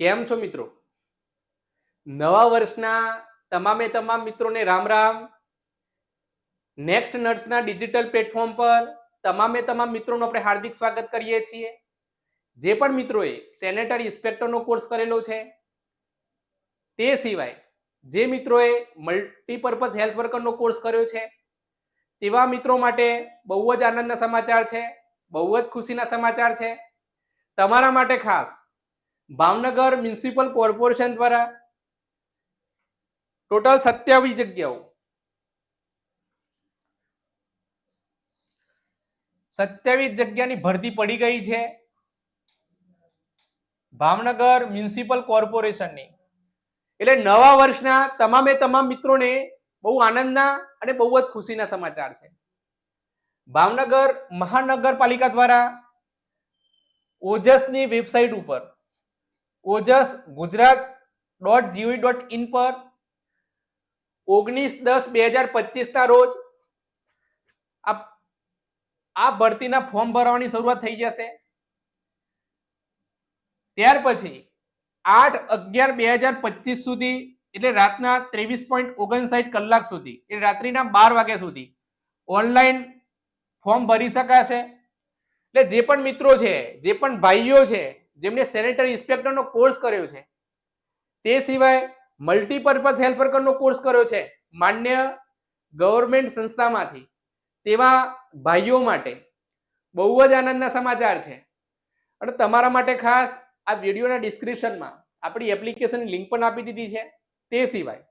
કેમ છો મિત્રો? નવા વર્ષના તમામે તમામ મિત્રોને રામ રામ. નેક્સ્ટ નર્સના ડિજિટલ પ્લેટફોર્મ પર તમામે તમામ મિત્રોનું આપણે હાર્દિક સ્વાગત કરીએ છીએ. જે પણ મિત્રોએ સેનેટરી ઇન્સ્પેક્ટરનો કોર્સ કરેલો છે, તે સિવાય જે મિત્રોએ મલ્ટીપર્પઝ હેલ્થ વર્કરનો કોર્સ કર્યો છે, તેવા મિત્રો માટે બહુ જ આનંદના સમાચાર છે, બહુ જ ખુશીના સમાચાર છે. તમારા માટે ખાસ ભાવનગર મ્યુનિસિપલ કોર્પોરેશન દ્વારા ટોટલ સત્યાવીસ જગ્યાઓ. સત્યાવીસ જગ્યાની ભરતી પડી ગઈ છે. ભાવનગર મ્યુનિસિપલ કોર્પોરેશનની. એટલે નવા વર્ષના તમામે તમામ મિત્રોને બહુ આનંદના અને બહુ જ ખુશીના સમાચાર છે. ભાવનગર મહાનગરપાલિકા દ્વારા ઓજસની વેબસાઇટ ઉપર Ojas Gujarat dot gov dot in પર ઓગણીસ દસ બે હજાર પચીસના રોજ આ આ ભરતીના ફોર્મ ભરવાની શરૂઆત થઈ જશે. ત્યાર પછી આઠ અગિયાર બે હજાર પચીસ સુધી એટલે રાતના ત્રેવીસ પોઈન્ટ ઓગણસાઠ કલાક સુધી એટલે રાત્રિના બાર વાગ્યા સુધી ઓનલાઈન ફોર્મ ભરી શકાશે. એટલે જે પણ મિત્રો છે, જે પણ ભાઈઓ છે જેમને સેનેટરી ઇન્સ્પેક્ટરનો કોર્સ કર્યો છે. તે સિવાય મલ્ટીપર્પઝ હેલ્થ વર્કરનો કોર્સ કર્યો છે માન્ય ગવર્મેન્ટ સંસ્થામાંથી. તેવા ભાઈઓ માટે બહુ જ આનંદના સમાચાર છે. અને તમારા માટે ખાસ આ વિડીયોના ડિસ્ક્રિપ્શનમાં આપણી એપ્લિકેશન લિંક પણ આપી દીધી છે. તે સિવાય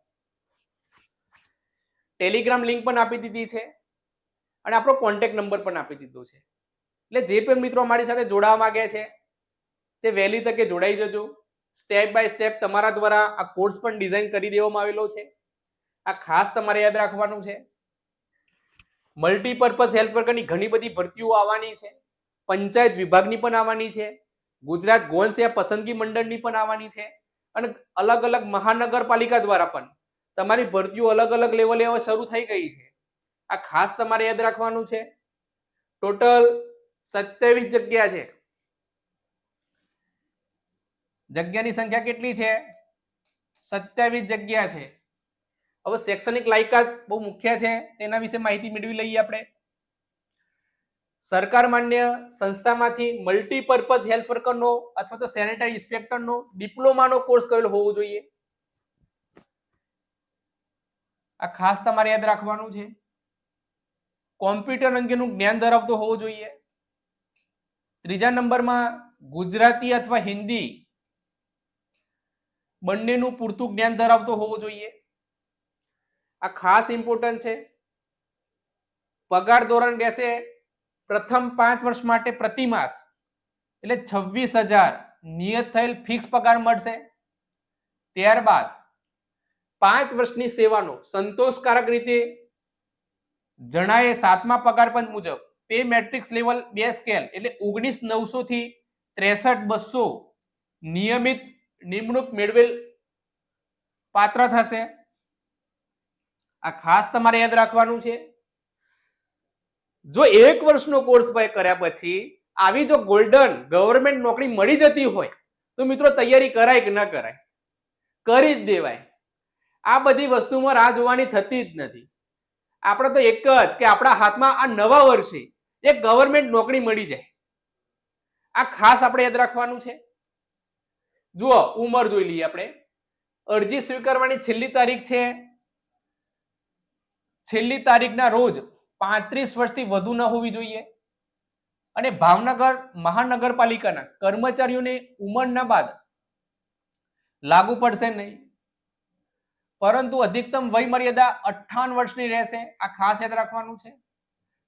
ટેલિગ્રામ લિંક પણ આપી દીધી છે. અને આપણો કોન્ટેક્ટ નંબર પણ આપી દીધો છે. એટલે જે પણ મિત્રો અમારી સાથે જોડાવા માંગે છે તે વહેલી તકે જોડાઈ જજો. સ્ટેપ બાય સ્ટેપ તમારા દ્વારા આ કોર્સ પણ ડિઝાઇન કરી દેવામાં આવેલો છે. આ ખાસ તમારે યાદ રાખવાનું છે. મલ્ટીપર્પઝ હેલ્થ વર્કરની ઘણી બધી ભરતીઓ આવવાની છે. પંચાયત વિભાગની પણ આવવાની છે. ગુજરાત ગૌણ સેવા પસંદગી મંડળની પણ આવવાની છે. અને અલગ અલગ મહાનગરપાલિકા દ્વારા પણ તમારી ભરતીઓ અલગ અલગ લેવલે હવે શરૂ થઈ ગઈ છે. આ ખાસ તમારે યાદ રાખવાનું છે. ટોટલ સત્યાવીસ જગ્યા છે. જગ્યાની સંખ્યા કેટલી છે? સત્યાવીસ જગ્યા છે. હવે શૈક્ષણિક લાયકાત બહુ મુખ્ય છે, તેના વિશે માહિતી મેળવી લઈએ આપણે. સરકાર માન્ય સંસ્થામાંથી મલ્ટીપર્પઝ હેલ્થ વર્કરનો અથવા તો સેનેટરી ઇન્સ્પેક્ટરનો ડિપ્લોમાનો કોર્સ કરેલો હોવો જોઈએ. આ ખાસ તમારે યાદ રાખવાનું છે. કોમ્પ્યુટર અંગેનું જ્ઞાન ધરાવતો હોવો જોઈએ. ત્રીજા નંબરમાં ગુજરાતી અથવા હિન્દી બંનેનું પૂરતું જ્ઞાન ધરાવતો હોવો જોઈએ. આ ખાસ ઇમ્પોર્ટન્ટ છે. પગાર ધોરણ રહેશે પ્રથમ પાંચ વર્ષ માટે પ્રતિ માસ. એટલે છવ્વીસ હજાર નિયત થયેલ ફિક્સ પગાર મળશે. ત્યારબાદ પાંચ વર્ષની સેવાનો સંતોષકારક રીતે જણાયે સાતમા પગાર પંચ મુજબ પે મેટ્રિક્સ લેવલ બે સ્કેલ એટલે ઓગણીસ નવસો થી ત્રેસઠ બસો નિયમિત નિમણૂક મેળવેલ પાત્ર થશે. આ ખાસ તમારે યાદ રાખવાનું છે. જો એક વર્ષનો કોર્સ ભાઈ કર્યા પછી આવી જો ગોલ્ડન ગવર્મેન્ટ નોકરી મળી જતી હોય, તો મિત્રો તૈયારી કરાય કે ન કરાય? કરી જ દેવાય. આ બધી વસ્તુમાં રાહ જોવાની થતી જ નથી. આપણે તો એક જ કે આપણા હાથમાં આ નવા વર્ષે એક ગવર્મેન્ટ નોકરી મળી જાય. આ ખાસ આપણે યાદ રાખવાનું છે. જુઓ, ઉંમર જોઈ લઈએ આપણે. અરજી સ્વીકારવાની છેલ્લી તારીખ છે. છેલ્લી તારીખના રોજ પાંત્રીસ વર્ષથી વધુ ન હોવી જોઈએ. અને ભાવનગર મહાનગરપાલિકાના કર્મચારીઓને ઉંમરના બાદ લાગુ પડશે નહીં. પરંતુ અધિકતમ વય મર્યાદા અઠ્ઠાવન વર્ષની રહેશે. આ ખાસ યાદ રાખવાનું છે.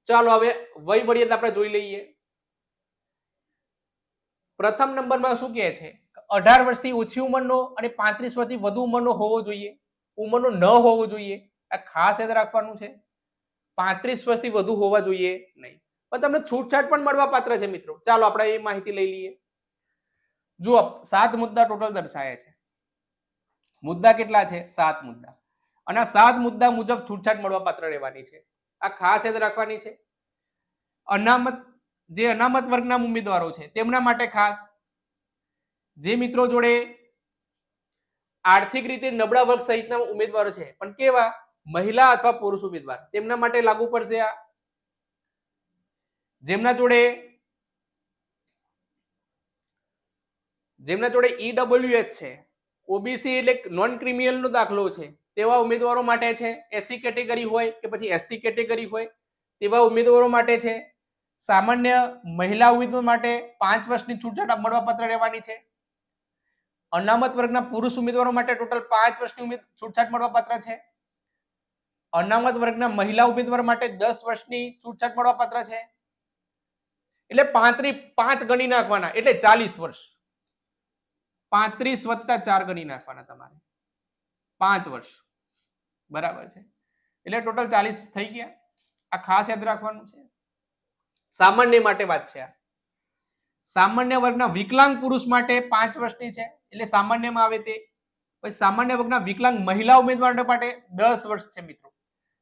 ચાલો હવે વય મર્યાદા આપણે જોઈ લઈએ. પ્રથમ નંબરમાં શું કહે છે? અઢાર વર્ષથી ઓછી ઉંમરનો અને પાંત્રીસ વર્ષથી વધુ ઉંમરનો હોવો જોઈએ. ઉંમરનો ન હોવો જોઈએ. આ ખાસ યાદ રાખવાનું છે. પાંત્રીસ વર્ષથી વધુ હોવા જોઈએ નહીં. પણ તમને છૂટછાટ પણ મળવા પાત્ર છે મિત્રો. ચાલો આપણે એ માહિતી લઈ લઈએ. જુઓ, સાત મુદ્દા ટોટલ દર્શાયા છે. મુદ્દા કેટલા છે? સાત મુદ્દા. અને આ સાત મુદ્દા મુજબ છૂટછાટ મળવા પાત્ર રહેવાની છે. આ ખાસ યાદ રાખવાની છે. અનામત, જે અનામત વર્ગના ઉમેદવારો છે, તેમના માટે ખાસ. જે મિત્રો જોડે આર્થિક રીતે નબળા વર્ગ સહિતના ઉમેદવારો છે, પણ કેવા? મહિલા અથવા પુરુષ ઉમેદવાર. તેમના માટે લાગુ પડશે આ. જેમના જોડે જેમના જોડે ઈડબ્લ્યુએચ છે ઓબીસી એટલે નોન ક્રિમિનલ નો દાખલો છે, તેવા ઉમેદવારો માટે છે. એસસી કેટેગરી હોય કે પછી એસટી કેટેગરી હોય, તેવા ઉમેદવારો માટે છે. સામાન્ય મહિલા ઉમેદવાર માટે પાંચ વર્ષની છૂટછાટ મળવાપત્ર રહેવાની છે. અનામત વર્ગના પુરુષ ઉમેદવારો માટે ટોટલ પાંચ વર્ષની ઉમેદ છૂટછાટ મળવાપત્ર છે. અનામત વર્ગના મહિલા ઉમેદવાર માટે દસ વર્ષની છૂટછાટ મળવાપત્ર છે. એટલે પાંત્રીસ પાંચ ગણી નાખવાના, એટલે ચાલીસ વર્ષ. પાંત્રીસ વત્તા ચાર ગણી નાખવાના તમારે. પાંચ વર્ષ. બરાબર છે. એટલે ટોટલ ચાલીસ થઈ ગયા. આ ખાસ યાદ રાખવાનું છે. સામાન્ય માટે વાત છે આ. સામાન્ય વર્ગના વિકલાંગ પુરુષ માટે પાંચ વર્ષની છે. એટલે સામાન્યમાં આવે તે. પછી સામાન્ય વર્ગના વિકલાંગ મહિલા ઉમેદવાર માટે દસ વર્ષ છે મિત્રો.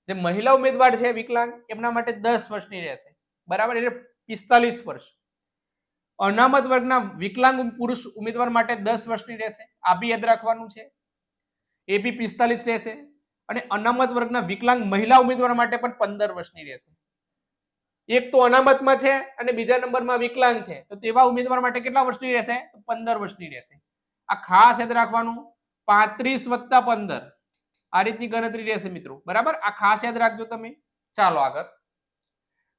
જે મહિલા ઉમેદવાર છે વિકલાંગ, એમના માટે દસ વર્ષની રહેશે. બરાબર? એટલે પિસ્તાલીસ વર્ષ. અનામત વર્ગના વિકલાંગ પુરુષ ઉમેદવાર માટે દસ વર્ષની રહેશે. આ બી યાદ રાખવાનું છે. એ બી પિસ્તાલીસ રહેશે. અને અનામત વર્ગના વિકલાંગ મહિલા ઉમેદવાર માટે પણ પંદર વર્ષની રહેશે. એક તો અનામતમાં છે અને બીજા નંબરમાં વિકલાંગ છે. તો તેવા ઉમેદવાર માટે કેટલા વર્ષની રહેશે? પંદર વર્ષની રહેશે. આ ખાસ યાદ રાખવાનું, પાંત્રીસ વત્તા પંદર. આ રીતની ગણતરી રહેશે મિત્રો. બરાબર? આ ખાસ યાદ રાખજો તમે. ચાલો આગળ.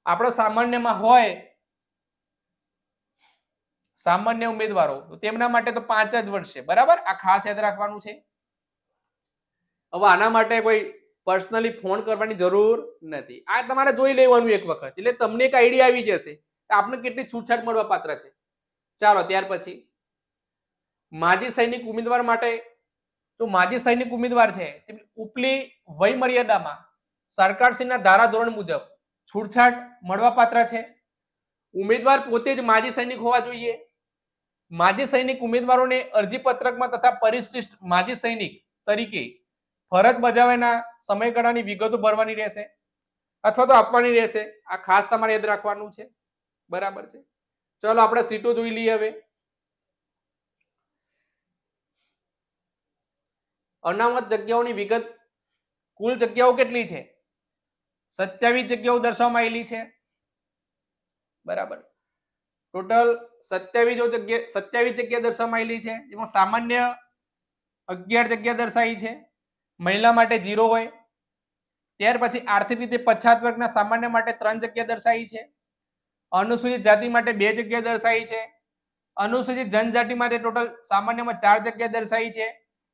આપણો સામાન્યમાં હોય સામાન્ય ઉમેદવારો, તો તેમના માટે તો પાંચ જ વર્ષ છે. બરાબર? આ ખાસ યાદ રાખવાનું છે. હવે આના માટે કોઈ પર્સનલી ફોન કરવાની જરૂર નથી. આ તમારે જોઈ લેવાનું એક વખત. એટલે તમને એક આઈડિયા આવી જશે કે આપને કેટલી છૂટછાટ મળવા પાત્ર છે. ચાલો, ત્યાર પછી. માજી સૈનિક ઉમેદવાર માટે તો માજી સૈનિક ઉમેદવાર છે ઉપલી વય મર્યાદામાં સરકારશ્રીના ધારા ધોરણ મુજબ છૂટછાટ મળવા પાત્ર છે. ઉમેદવાર પોતે જ માજી સૈનિક હોવા જોઈએ. માજી સૈનિક ઉમેદવારોને અરજી પત્રકમાં તથા પરિશિષ્ટ માજી સૈનિક તરીકે ફરજ બજાવવાના સમયગાળાની વિગતો ભરવાની રહેશે અથવા તો આપવાની રહેશે. આ ખાસ તમારે યાદ રાખવાનું છે. બરાબર છે. ચલો આપણે સીટો જોઈ લઈએ હવે. અનામત જગ્યાઓની વિગત કુલ જગ્યાઓ કેટલી છે? સત્યાવીસ જગ્યાઓ દર્શાવવામાં આવેલી છે. બરાબર. ટોટલ સત્યાવીસ જગ્યા સત્યાવીસ જગ્યા દર્શાવવામાં આવેલી છે. એમાં સામાન્ય અગિયાર જગ્યા દર્શાવી છે. મહિલા માટે જીરો હોય, ત્યાર પછી આર્થિક રીતે પછાત વર્ગના સામાન્ય માટે ત્રણ જગ્યા દર્શાવી છે, અનુસૂચિત જાતિ માટે બે જગ્યા દર્શાવી છે, અનુસૂચિત જનજાતિ માટે ટોટલ સામાન્યમાં ચાર જગ્યા દર્શાવી છે,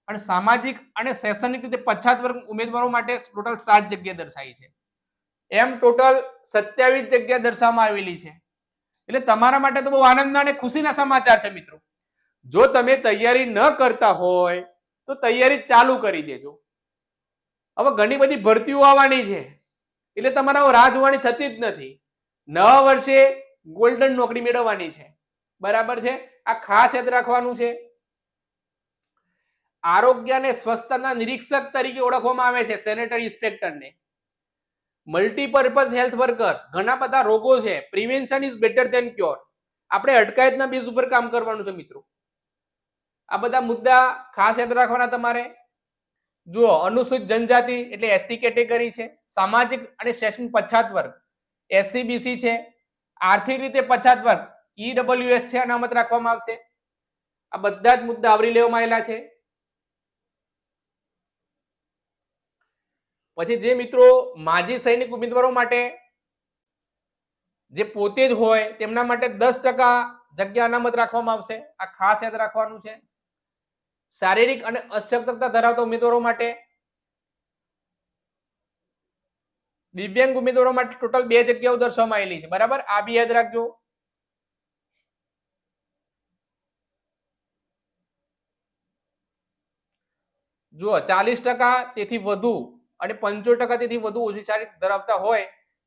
અને સામાજિક અને શૈક્ષણિક રીતે પછાત વર્ગ ઉમેદવારો માટે ટોટલ સાત જગ્યા દર્શાવી છે. એમ ટોટલ સત્યાવીસ જગ્યા દર્શાવવામાં આવેલી છે. એટલે તમારા માટે તો બહુ આનંદના અને ખુશીના સમાચાર છે મિત્રો. જો તમે તૈયારી ન કરતા હોય, તો તૈયારી ચાલુ કરી દેજો. હવે ઘણી બધી ભરતીઓ આવવાની છે. એટલે તમારા રાહ જોવાની થતી જ નથી. નવા વર્ષે ગોલ્ડન નોકરી મેળવવાની છે. બરાબર છે? આ ખાસ યાદ રાખવાનું છે. આરોગ્ય અને સ્વસ્થતાના નિરીક્ષક તરીકે ઓળખવામાં આવે છે સેનેટરી ઇન્સ્પેક્ટરને મલ્ટીપર્પઝ હેલ્થ વર્કર ઘણા બધા રોગો છે. Prevention is better than cure આપણે અટકાયતના બેઝ ઉપર કામ કરવાનું છે મિત્રો. આ બધા મુદ્દા ખાસ યાદ રાખવાના તમારે. જુઓ, અનુસૂચિત જનજાતિ એટલે એસટી કેટેગરી છે, સામાજિક અને શૈક્ષણિક પછાત વર્ગ. એસસીબીસી છે, આર્થિક રીતે પછાત વર્ગ. ઈડબ્લ્યુએસ છે, અનામત રાખવામાં આવશે. આ બધા જ મુદ્દા આવરી લેવામાં આવેલા છે. પછી જે મિત્રો માજી સૈનિક ઉમેદવારો માટે જે પોતે જ હોય, તેમના માટે દસ ટકા જગ્યા અનામત રાખવામાં આવશે. આ ખાસ યાદ રાખવાનું છે. શારીરિક અને અશક્તતા ધરાવતા ઉમેદવારો માટે દિવ્યાંગ ઉમેદવારો માટે ટોટલ બે જગ્યાઓ દર્શાવવામાં આવેલી છે. બરાબર? આ બી યાદ રાખજો. જુઓ, ચાલીસ ટકા તેથી વધુ અને પંચોતેર ટકા તેથી વધુ ઓછી શારીરિક ધરાવતા હોય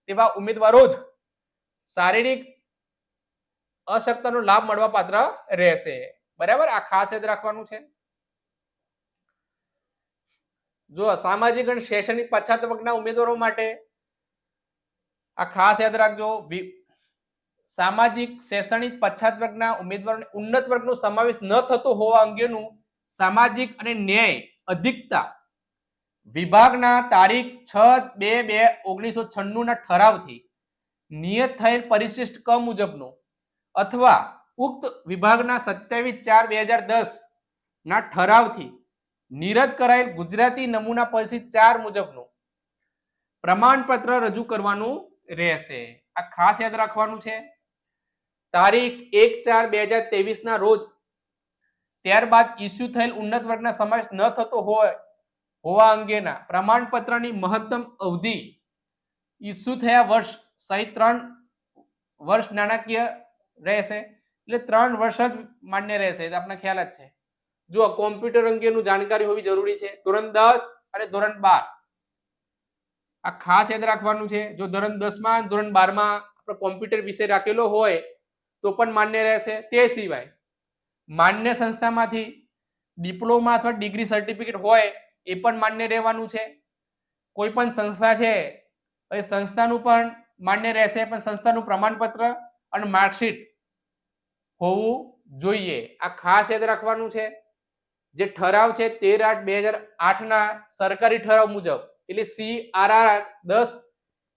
તેવા ઉમેદવારો જ શારીરિક અશક્તનો લાભ મળવા પાત્ર રહેશે. બરાબર? આ ખાસ યાદ રાખવાનું છે. જો સામાજિક અને શૈક્ષણિક પછાત વર્ગના ઉમેદવારો માટે, આ ખાસ યાદ રાખજો સામાજિક, શૈક્ષણિક પછાત વર્ગના ઉમેદવારોને ઉન્નત વર્ગનો સમાવેશ ન થતો હોવા અંગેનું સામાજિક અને ન્યાય અધિકતા વિભાગના તારીખ છ બે બે ઓગણીસો છન્નુંના ઠરાવથી નિયત થયેલ પરિશિષ્ટ ક મુજબનું અથવા ઉક્ત વિભાગના સત્યાવીસ ચાર બે હજાર દસ ના ઠરાવથી નિરદ કરાયેલ ગુજરાતી નમૂના પરિશિષ્ટ ચાર મુજબનું પ્રમાણપત્ર રજૂ કરવાનું રહેશે. આ ખાસ યાદ રાખવાનું છે. તારીખ એક ચાર બે હજાર ત્રેવીસ ના રોજ ત્યારબાદ ઇસ્યુ થયેલ ઉન્નત વર્ગના સમાવેશ ન થતો હોય હોવા અંગેના પ્રમાણપત્રની મહત્તમ અવધિ ઇસ્યુ થયા વર્ષ સહિત ત્રણ વર્ષ નાણાકીય રહેશે. એટલે ત્રણ વર્ષ જ માન્ય રહેશે. એ આપણને ખ્યાલ જ છે. જો કોમ્પ્યુટર અંગેનું જાણકારી હોવી જરૂરી છે. ધોરણ દસ અને ધોરણ બાર. આ ખાસ યાદ રાખવાનું છે, જો ધોરણ દસમાં ધોરણ બારમાં આપણે કોમ્પ્યુટર વિષય રાખેલો હોય, તો પણ માન્ય રહેશે. તે સિવાય, માન્ય સંસ્થામાંથી ડિપ્લોમા અથવા ડિગ્રી સર્ટિફિકેટ હોય, એ પણ માન્ય રહેવાનું છે. કોઈ પણ સંસ્થા છે એ સંસ્થાનું પણ માન્ય રહેશે, પણ સંસ્થાનું પ્રમાણપત્ર અને માર્કશીટ હોવું જોઈએ. આ ખાસ યાદ રાખવાનું છે. જે ઠરાવ છે તેર આઠ બે હજાર આઠના સરકારી ઠરાવ મુજબ, એટલે સી આર આર દસ,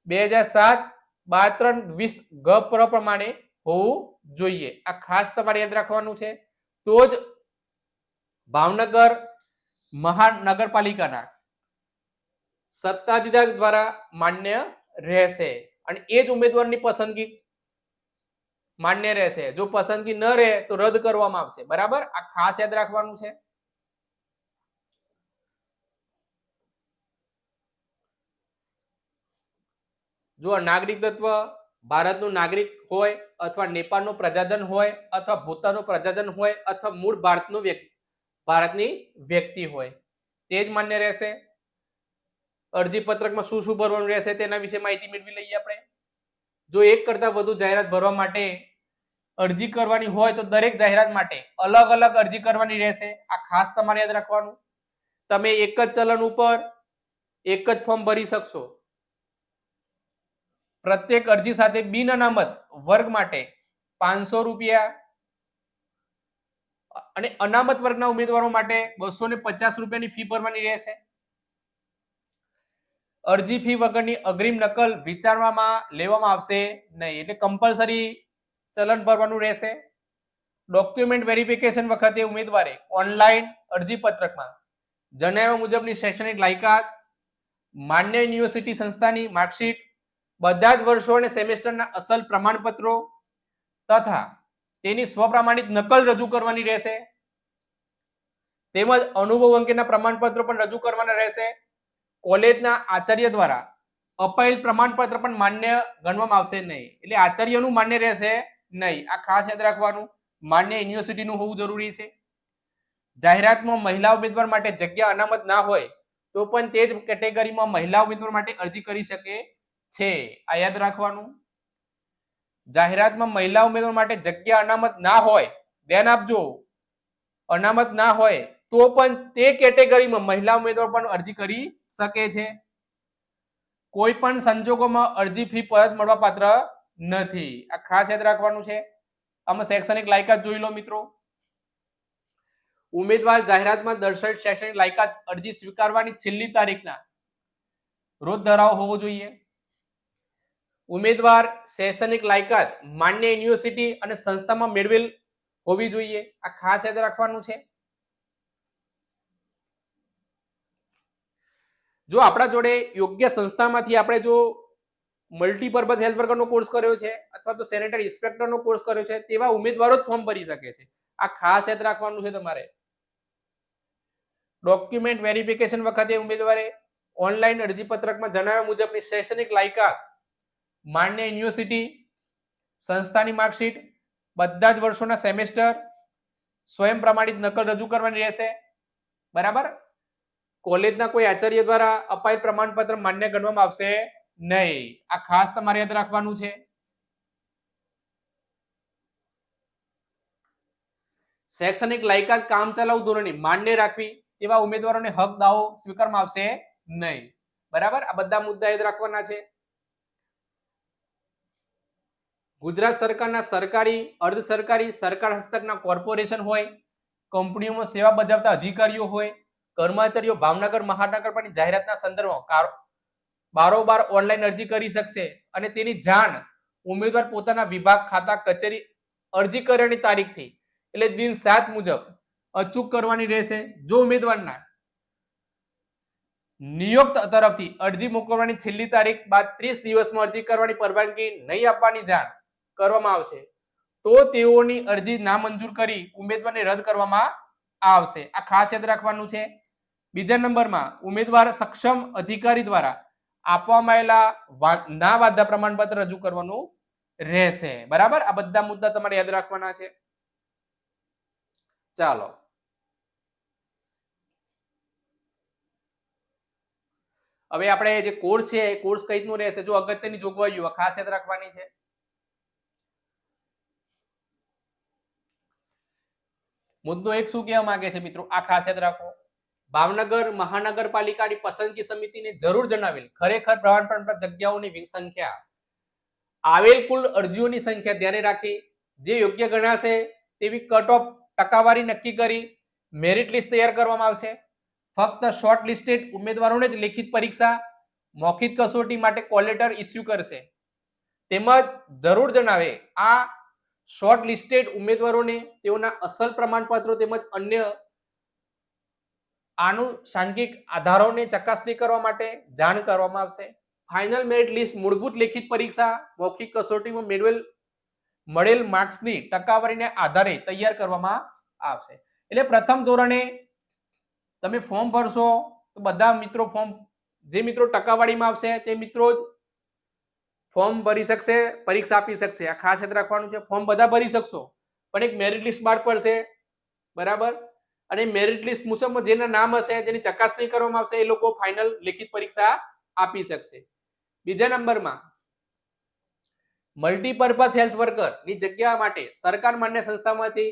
બે હજાર સાત, બાર ત્રણ, વીસ ગ પ્ર પ્રમાણે હોવું જોઈએ. આ ખાસ તમારે યાદ રાખવાનું છે. તો જ ભાવનગર મહાનગરપાલિકાના સત્તાધિકાર દ્વારા માન્ય રહેશે અને એ જ ઉમેદવારની પસંદગી માન્ય રહેશે. જો પસંદગી ન રહે તો રદ કરવામાં આવશે. બરાબર? આ ખાસ યાદ રાખવાનું છે. જો નાગરિકત્વ ભારતનું નાગરિક હોય અથવા નેપાળનું પ્રજાજન હોય અથવા ભૂતાનનું પ્રજાજન હોય અથવા મૂળ ભારતનું વ્યક્તિ, ભારતની વ્યક્તિ હોય, તે જ માન્ય રહેશે. અરજી પત્રકમાં શું શું ભરવાનું રહેશે તેના વિશે માહિતી મેળવી લઈએ આપણે. જો એક કરતાં વધુ જાહેરાત ભરવા માટે અરજી કરવાની હોય તો દરેક જાહેરાત માટે અલગ અલગ અરજી કરવાની રહેશે. આ ખાસ તમારે યાદ રાખવાનું. તમે એક જ ચલણ ઉપર એક જ ફોર્મ ભરી શકશો. પ્રત્યેક અરજી સાથે બિન અનામત વર્ગ માટે પાંચસો રૂપિયા અને અનામત વર્ગના ઉમેદવારો માટે બસો ને પચાસ રૂપિયાની ફી ભરવાની રહેશે. અરજી ફી વગરની અગ્રિમ નકલ વિચારવામાં લેવામાં આવશે નહીં, એટલે કમ્પલસરી ચલન ભરવાનું રહેશે. ડોક્યુમેન્ટ વેરિફિકેશન વખતે ઉમેદવારે ઓનલાઈન અરજી પત્રકમાં જણાવ્યા મુજબની શૈક્ષણિક લાયકાત, માન્ય યુનિવર્સિટી સંસ્થાની માર્કશીટ બધા જ વર્ષો અને સેમેસ્ટરના અસલ પ્રમાણપત્રો તથા તેની સ્વપ્રમાણિત નકલ રજૂ કરવાની રહેશે. તેમજ અનુભવ અંગેના પ્રમાણપત્રો પણ રજૂ કરવાના રહેશે. કોલેજના આચાર્ય દ્વારા અપાયેલ પ્રમાણપત્ર પણ માન્ય ગણવામાં આવશે નહીં. એટલે આચાર્યનું માન્ય રહેશે નહીં. આ ખાસ યાદ રાખવાનું. માન્ય યુનિવર્સિટીનું હોવું જરૂરી છે. જાહેરાતમાં મહિલા ઉમેદવાર માટે જગ્યા અનામત ના હોય તો પણ તે જ કેટેગરીમાં મહિલા ઉમેદવાર માટે અરજી કરી શકે છે. આ યાદ રાખવાનું. જાહેરાતમાં મહિલા ઉમેદવાર માટે જગ્યા અનામત ના હોય, ધ્યાન આપજો. અનામત ના હોય, તો પણ તે કેટેગરીમાં મહિલા ઉમેદવાર પણ અરજી કરી શકે છે. કોઈ પણ સંજોગોમાં અરજી ફી પરત મળવા પાત્ર નથી. આ ખાસ યાદ રાખવાનું છે. આમાં શૈક્ષણિક લાયકાત જોઈ લો મિત્રો. ઉમેદવાર જાહેરાતમાં દર્શાવેલ શૈક્ષણિક લાયકાત અરજી સ્વીકારવાની છેલ્લી તારીખના રોજ ધરાવો હોવો જોઈએ. ઉમેદવાર, શૈક્ષણિક લાયકાત માન્ય યુનિવર્સિટી અને સંસ્થામાં મેળવેલ હોવી જોઈએ. આ ખાસ યાદ રાખવાનું છે. જો આપણા જોડે યોગ્ય સંસ્થામાંથી આપણે જો મલ્ટીપર્પઝ હેલ્થ વર્કરનો કોર્સ કર્યો છે અથવા તો સેનેટરી ઇન્સ્પેક્ટરનો કોર્સ કર્યો છે, તેવા ઉમેદવારો જ ફોર્મ ભરી શકે છે. આ ખાસ યાદ રાખવાનું છે તમારે. ડોક્યુમેન્ટ વેરિફિકેશન વખતે ઉમેદવારે ઓનલાઈન અરજી પત્રકમાં જણાવ્યા મુજબની શૈક્ષણિક લાયકાત માન્ય યુનિવર્સિટી સંસ્થાની માર્કશીટ બધા જ વર્ષોના સેમેસ્ટર સ્વયં પ્રમાણિત નકલ રજૂ કરવાની રહેશે. બરાબર? કોલેજના કોઈ આચાર્ય દ્વારા અપાયેલ પ્રમાણપત્ર માન્ય ગણવામાં આવશે નહીં. આ ખાસ તમારે યાદ રાખવાનું છે. શૈક્ષણિક લાયકાત કામચલાઉ ધોરણે માન્ય રાખવી એવા ઉમેદવારોને હક દાવો સ્વીકારવામાં આવશે નહીં. બરાબર? આ બધા મુદ્દા યાદ રાખવાના છે. ગુજરાત સરકારના સરકારી, અર્ધ સરકારી, સરકાર હસ્તકના કોર્પોરેશન હોય, કંપનીઓમાં સેવા બજાવતા અધિકારીઓ હોય, કર્મચારીઓ ભાવનગર મહાનગરપાલિકાની જાહેરાતના સંદર્ભમાં બારોબાર ઓનલાઈન અરજી કરી શકશે અને તેની જાણ ઉમેદવાર પોતાના વિભાગ, ખાતા, કચેરી અરજી કર્યાની તારીખથી, એટલે દિન સાત મુજબ અચૂક કરવાની રહેશે. જો ઉમેદવારના નિયોક્ત તરફથી અરજી મોકલવાની છેલ્લી તારીખ બાદ ત્રીસ દિવસમાં અરજી કરવાની પરવાનગી નહીં આપવાની જાણ કરવામાં આવશે. તો તેઓની અરજી નામંજૂર કરી ઉમેદવારને રદ કરવામાં આવશે. આ ખાસ યાદ રાખવાનું છે. બીજા નંબરમાં ઉમેદવાર સક્ષમ અધિકારી દ્વારા આપવામાં આવેલા ના વાધા પ્રમાણપત્ર રજૂ કરવાનું રહેશે. બરાબર? આ બધા મુદ્દા તમારે યાદ રાખવાના છે. ચાલો. હવે આપણે જે કોર્સ છે, એ કોર્સ કઈ રીતનું રહેશે? જો અગત્યની જોગવાઈઓ ખાસ યાદ રાખવાની છે. મુદ્દો એક શું કહેવા માંગે છે મિત્રો? આ ખાસ રાખો. ભાવનગર મહાનગરપાલિકાની પસંદગી સમિતિને જરૂર જણાવેલ. ખરેખર પ્રમાણપત્ર જગ્યાઓની સંખ્યા. આવેલ કુલ અરજીઓની સંખ્યા ધ્યાને રાખી. જે યોગ્ય ગણાશે તેવી કટ ઓફ ટકાવારી નક્કી કરી. મેરિટ લિસ્ટ તૈયાર કરવામાં આવશે. ફક્ત શોર્ટ લિસ્ટેડ ઉમેદવારોને જ લેખિત પરીક્ષા, મૌખિક કસોટી માટે કોલેટર ઇસ્યુ કરશે. તેમજ જરૂર જણાવે, આ શોર્ટ લિસ્ટેડ ઉમેદવારોને તેઓના અસલ પ્રમાણપત્રો તેમજ અન્ય આનુષાંગિક આધારોને ચકાસણી કરવા માટે જાણ કરવામાં આવશે. ફાઇનલ મેરિટ લિસ્ટ મૂળભૂત લેખિત પરીક્ષા, મૌખિક કસોટીમાં મેળવેલ, મળેલ માર્ક્સની ટકાવારીને આધારે તૈયાર કરવામાં આવશે. એટલે પ્રથમ ધોરણે તમે ફોર્મ ભરશો, તો બધા મિત્રો ફોર્મ જે મિત્રો ટકાવારીમાં આવશે, તે મિત્રો ફોર્મ ભરી શકશે, પરીક્ષા આપી શકશે. આ ખાસ યાદ રાખવાનું છે, ફોર્મ બધા ભરી શકશો. પણ એક મેરિટ લિસ્ટ બહાર પડશે બરાબર? અને મેરિટ લિસ્ટ મુજબ જેના નામ હશે, જેની ચકાસણી કરવામાં આવશે, એ લોકો ફાઇનલ લેખિત પરીક્ષા આપી શકશે. બીજા નંબરમાં મલ્ટીપર્પઝ હેલ્થ વર્કરની જગ્યા માટે સરકાર માન્ય સંસ્થામાંથી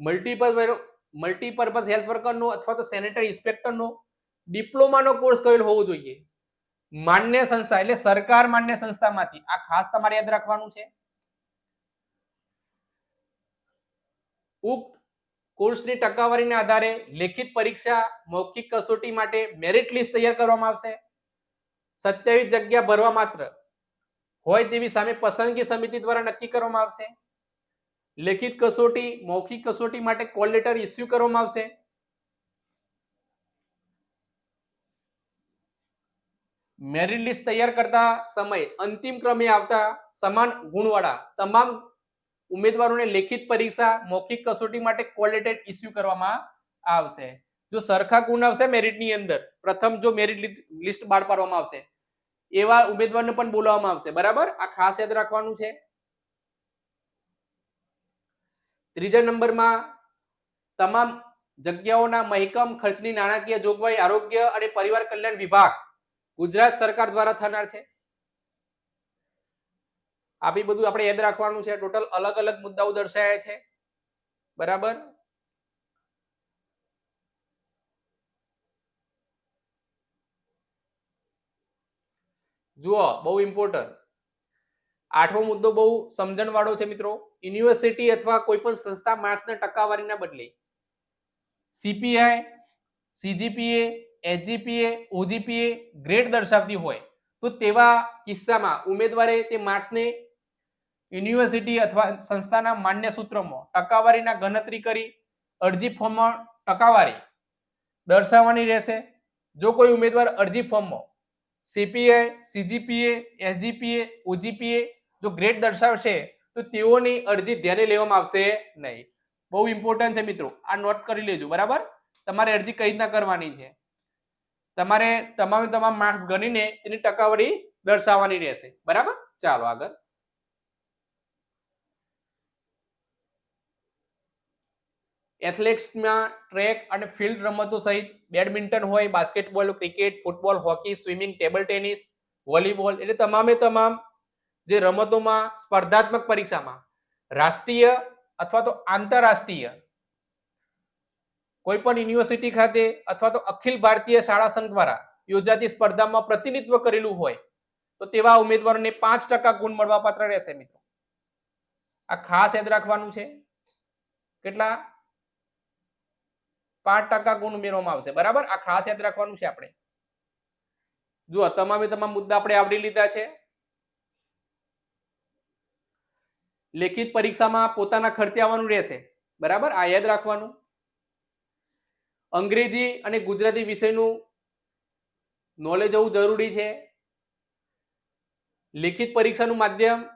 મલ્ટીપર્પઝ મલ્ટીપર્પઝ હેલ્થ વર્કરનો અથવા તો સેનેટરી ઇન્સ્પેક્ટરનો ડિપ્લોમાનો કોર્સ કરેલ હોવો જોઈએ. માન્ય સંસ્થા એટલે સરકાર માન્ય સંસ્થામાંથી. આ ખાસ તમારે યાદ રાખવાનું છે. ઉક્ત કોર્સની ટકાવારીને આધારે લેખિત પરીક્ષા, મૌખિક કસોટી માટે મેરિટ લિસ્ટ તૈયાર કરવામાં આવશે. સત્યાવીસ જગ્યા ભરવા માત્ર હોય તેવી સામે પસંદગી સમિતિ દ્વારા નક્કી કરવામાં આવશે. લેખિત કસોટી, મૌખિક કસોટી માટે કોલ લેટર ઇસ્યુ કરવામાં આવશે. મેરિટ લિસ્ટ તૈયાર કરતા સમયે અંતિમ ક્રમે આવતા સમાન ગુણવાળા તમામ ઉમેદવારોને લેખિત પરીક્ષા, મૌખિક કસોટી માટે કોલેટેડ ઇસ્યુ કરવામાં આવશે. જો સરખા ગુણ આવશે મેરિટની અંદર, પ્રથમ જો મેરિટ લિસ્ટ બહાર પાડવામાં આવશે, એવા ઉમેદવારને પણ બોલાવવામાં આવશે. બરાબર? આ ખાસ યાદ રાખવાનું છે. ત્રીજા નંબરમાં તમામ જગ્યાઓના મહેકમ, ખર્ચની નાણાકીય જોગવાઈ, આરોગ્ય અને પરિવાર કલ્યાણ વિભાગ ગુજરાત સરકાર દ્વારા થનાર છે? આ બી બધું આપણે યાદ રાખવાનું છે. ટોટલ અલગ અલગ મુદ્દાઓ દર્શાયા છે. બરાબર? જુઓ, બહુ ઇમ્પોર્ટન્ટ આઠમો મુદ્દો બહુ સમજણ વાળો છે મિત્રો. યુનિવર્સિટી અથવા કોઈ પણ સંસ્થા માર્ક્સના ટકાવારીના બદલે. CPI CGPA HGPA OGPA grade દર્શાવતી હોય, તો તેવા કિસ્સામાં ઉમેદવારે તે માર્ક્સને યુનિવર્સિટી અથવા સંસ્થાના માન્ય સૂત્રોમાં ટકાવારીના ગણતરી કરી, અરજી ફોર્મમાં ટકાવારી દર્શાવવાની રહેશે. જો કોઈ ઉમેદવાર અરજી ફોર્મમાં સીપીઆઈ સીજીપીએ એસજીપીએ ઓજીપીએ જો ગ્રેડ દર્શાવશે, તો તેઓની અરજી ધ્યાને લેવામાં આવશે નહીં. બહુ ઇમ્પોર્ટન્ટ છે મિત્રો, આ નોટ કરી લેજો, બરાબર? તમારે અરજી કઈ રીતના કરવાની છે? તમારે તમામે તમામ માર્ક્સ ગણીને એની ટકાવારી દર્શાવવાની રહેશે. બરાબર? ચાલો આગળ. એથ્લેટિક્સમાં ટ્રેક અને ફિલ્ડ રમતો સહિત બેડમિન્ટન હોય, basketball, cricket, football, hockey, swimming, table tennis, volleyball એટલે તમામે તમામ જે રમતોમાં સ્પર્ધાત્મક પરીક્ષામાં રાષ્ટ્રીય અથવા તો આંતરરાષ્ટ્રીય કોઈ પણ યુનિવર્સિટી ખાતે અથવા તો અખિલ ભારતીય શાળા સંઘ દ્વારા યોજાતી સ્પર્ધામાં પ્રતિનિધિત્વ કરેલું હોય, તો તેવા ઉમેદવારોને પાંચ ટકા ગુણ મળવાપાત્ર રહેશે મિત્રો. આ ખાસ યાદ રાખવાનું છે. કેટલા? પાંચ ટકા ગુણ ઉમેરવામાં આવશે. બરાબર? આ ખાસ યાદ રાખવાનું છે આપણે. જુઓ, તમામે તમામ મુદ્દા આપણે આવરી લીધા છે. લેખિત પરીક્ષામાં પોતાના ખર્ચે આવવાનું રહેશે. બરાબર? આ યાદ રાખવાનું. અંગ્રેજી અને ગુજરાતી વિષયનું નોલેજ હોવું જરૂરી છે. લેખિત પરીક્ષાનું માધ્યમ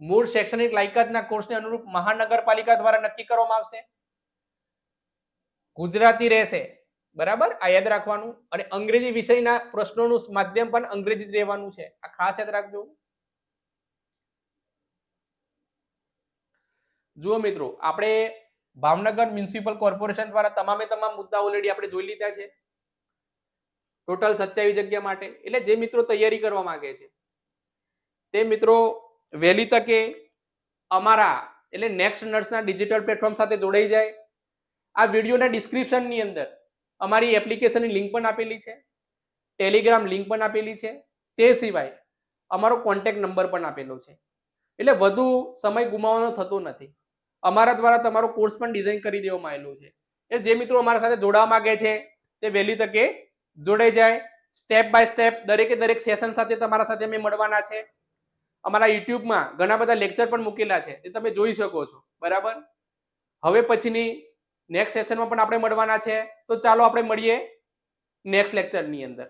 મૂળ શૈક્ષણિક લાયકાતના કોર્સને અનુરૂપ મહાનગરપાલિકા દ્વારા નક્કી કરવામાં આવશે. ગુજરાતી રહેશે, બરાબર? આ યાદ રાખવાનું. અને અંગ્રેજી વિષયના પ્રશ્નોનું માધ્યમ પણ અંગ્રેજી જ રહેવાનું છે. આ ખાસ યાદ રાખજો. જુઓ મિત્રો, આપણે ભાવનગર મ્યુનિસિપલ કોર્પોરેશન દ્વારા તમામે તમામ મુદ્દા ઓલરેડી આપણે જોઈ લીધા છે. ટોટલ સત્યાવીસ જગ્યા માટે. એટલે જે મિત્રો તૈયારી કરવા માંગે છે, તે મિત્રો વહેલી તકે અમારા એટલે નેક્સ્ટ નર્સના ડિજિટલ પ્લેટફોર્મ સાથે જોડાઈ જાય. આ વિડીયોના ડિસ્ક્રિપ્શનની અંદર અમારી એપ્લિકેશનની લિંક પણ આપેલી છે ટેલિગ્રામ લિંક પણ આપેલી છે. તે સિવાય અમારો કોન્ટેક્ટ નંબર પણ આપેલો છે. એટલે વધુ સમય ગુમાવવાનો થતો નથી. અમારા દ્વારા તમારો કોર્સ પણ ડિઝાઇન કરી દેવામાં આવેલો છે. એટલે જે મિત્રો અમારા સાથે જોડાવા માંગે છે, તે વહેલી તકે જોડાઈ જાય. સ્ટેપ બાય સ્ટેપ દરેકે દરેક સેશન સાથે તમારા સાથે અમે મળવાના છે. અમારા યુટ્યુબમાં ઘણા બધા લેક્ચર પણ મૂકેલા છે, એ તમે જોઈ શકો છો. બરાબર? હવે પછીની નેક્સ્ટ સેશનમાં પણ આપણે મળવાના છે. તો ચાલો આપણે મળીએ નેક્સ્ટ લેક્ચરની અંદર.